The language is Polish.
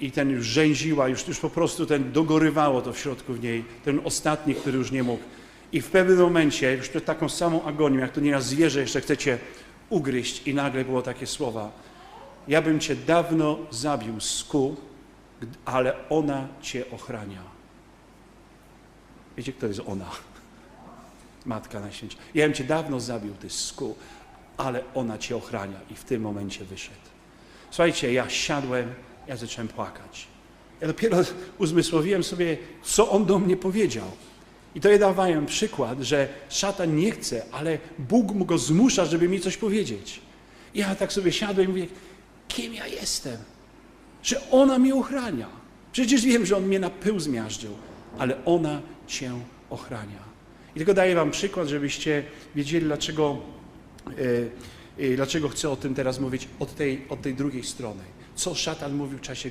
i ten już rzęziła, już, już po prostu ten dogorywało to w środku w niej, ten ostatni, który już nie mógł. I w pewnym momencie, już to taką samą agonią, jak to nieraz zwierzę jeszcze chcecie ugryźć i nagle było takie słowa, ja bym cię dawno zabił, sku, ale ona cię ochrania. Wiecie, kto jest ona? Matka Najświętsza. Ja bym cię dawno zabił, ty sku, ale ona cię ochrania. I w tym momencie wyszedł. Słuchajcie, ja siadłem, ja zacząłem płakać. Ja dopiero uzmysłowiłem sobie, co on do mnie powiedział. I to ja dawałem przykład, że szatan nie chce, ale Bóg mu go zmusza, żeby mi coś powiedzieć. I ja tak sobie siadłem i mówię, kim ja jestem? Że ona mnie ochrania. Przecież wiem, że on mnie na pył zmiażdżył, ale ona cię ochrania. I tylko daję wam przykład, żebyście wiedzieli, dlaczego, e, e, dlaczego chcę o tym teraz mówić od tej, od tej drugiej strony. Co szatan mówił w czasie